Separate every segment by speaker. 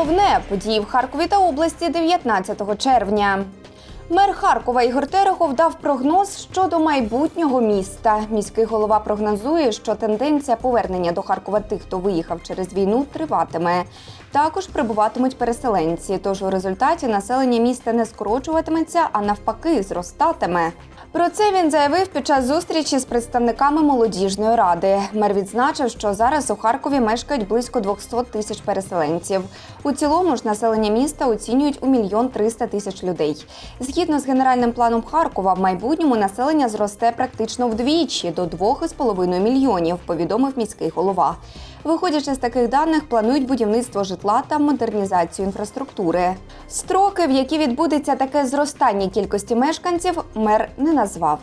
Speaker 1: головне події в Харкові та області 19 червня. Мер Харкова Ігор Терехов дав прогноз щодо майбутнього міста. Міський голова прогнозує, що тенденція повернення до Харкова тих, хто виїхав через війну, триватиме. Також прибуватимуть переселенці. Тож у результаті населення міста не скорочуватиметься, а навпаки, зростатиме. Про це він заявив під час зустрічі з представниками молодіжної ради. Мер відзначив, що зараз у Харкові мешкають близько 200 тисяч переселенців. У цілому ж населення міста оцінюють у мільйон 300 тисяч людей. Згідно з генеральним планом Харкова, в майбутньому населення зросте практично вдвічі до 2,5 мільйонів, повідомив міський голова. Виходячи з таких даних, планують будівництво житла та модернізацію інфраструктури. Строки, в які відбудеться таке зростання кількості мешканців, мер не назвав.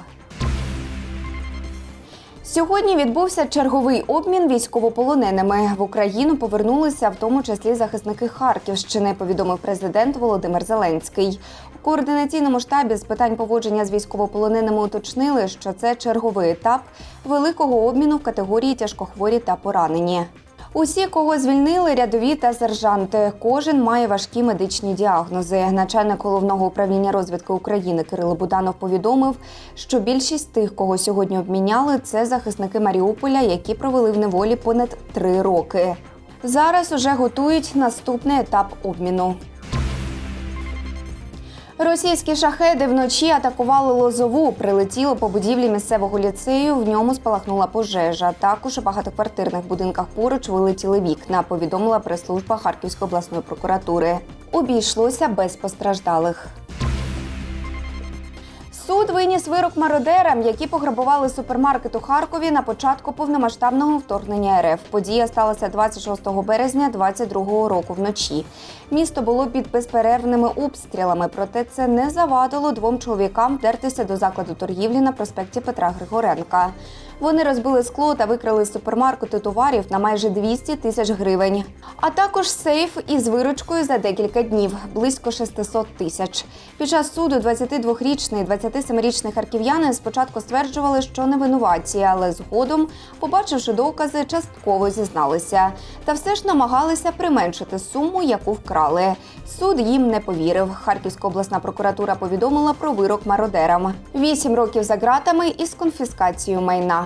Speaker 1: Сьогодні відбувся черговий обмін військовополоненими. В Україну повернулися в тому числі захисники Харківщини, повідомив президент Володимир Зеленський. У координаційному штабі з питань поводження з військовополоненими уточнили, що це черговий етап великого обміну в категорії тяжкохворі та поранені. Усі, кого звільнили, рядові та сержанти. Кожен має важкі медичні діагнози. Начальник головного управління розвідки України Кирило Буданов повідомив, що більшість тих, кого сьогодні обміняли, це захисники Маріуполя, які провели в неволі понад три роки. Зараз уже готують наступний етап обміну. Російські шахеди вночі атакували Лозову, прилетіли по будівлі місцевого ліцею. В ньому спалахнула пожежа. Також у багатоквартирних будинках поруч вилетіли вікна. Повідомила прес-служба Харківської обласної прокуратури. Обійшлося без постраждалих. Суд виніс вирок мародерам, які пограбували супермаркет у Харкові на початку повномасштабного вторгнення РФ. Подія сталася 26 березня 2022 року вночі. Місто було під безперервними обстрілами, проте це не завадило двом чоловікам вдертися до закладу торгівлі на проспекті Петра Григоренка. Вони розбили скло та викрали з супермаркету товарів на майже 200 тисяч гривень, а також сейф із виручкою за декілька днів близько 600 тисяч. Під час суду 22-річний і 27-річний харків'яни спочатку стверджували, що не винуваті, але згодом, побачивши докази, частково зізналися. Та все ж намагалися применшити суму, яку вкрали. Суд їм не повірив. Харківська обласна прокуратура повідомила про вирок мародерам: вісім років за ґратами із конфіскацією майна.